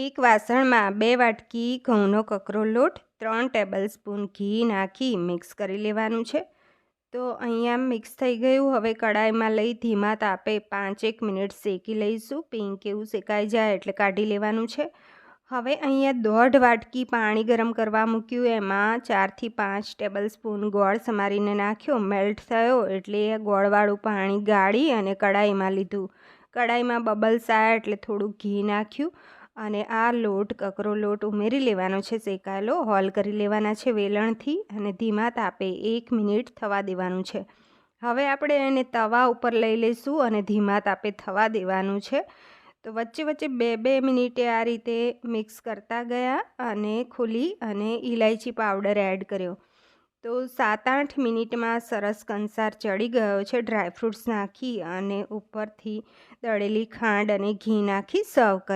એક વાસણમાં બે વાટકી ઘઉંનો કકરો લોટ, ત્રણ ટેબલ સ્પૂન ઘી નાખી મિક્સ કરી લેવાનું છે. તો અહીંયા મિક્સ થઈ ગયું. હવે કડાઈમાં લઈ ધીમા તાપે પાંચેક મિનિટ શેકી લઈશું. પિંક એવું શેકાઈ જાય એટલે કાઢી લેવાનું છે. હવે અહીંયા દોઢ વાટકી પાણી ગરમ કરવા મૂક્યું. એમાં ચારથી પાંચ ટેબલ સ્પૂન ગોળ સમારીને નાખ્યો. મેલ્ટ થયો એટલે ગોળવાળું પાણી ગાળી અને કડાઈમાં લીધું. કડાઈમાં બબલ્સ આવ્યા એટલે થોડું ઘી નાખ્યું. અને આ લોટ, કકરો લોટ ઉમેરી લેવાનો છે, શેકાયેલો. હોલ કરી લેવાના છે વેલણથી અને ધીમા તાપે એક મિનિટ થવા દેવાનું છે. હવે આપણે એને તવા ઉપર લઈ લઈશું અને ધીમા તાપે થવા દેવાનું છે. તો વચ્ચે વચ્ચે બે બે મિનિટે આ રીતે મિક્સ કરતા ગયા અને ખુલી અને ઇલાયચી પાવડર એડ કર્યો. તો સાત, આઠ મિનિટમાં સરસ કંસાર ચડી ગયો છે. ડ્રાયફ્રૂટ્સ નાખી અને ઉપરથી દળેલી ખાંડ અને ઘી નાખી સર્વ કરી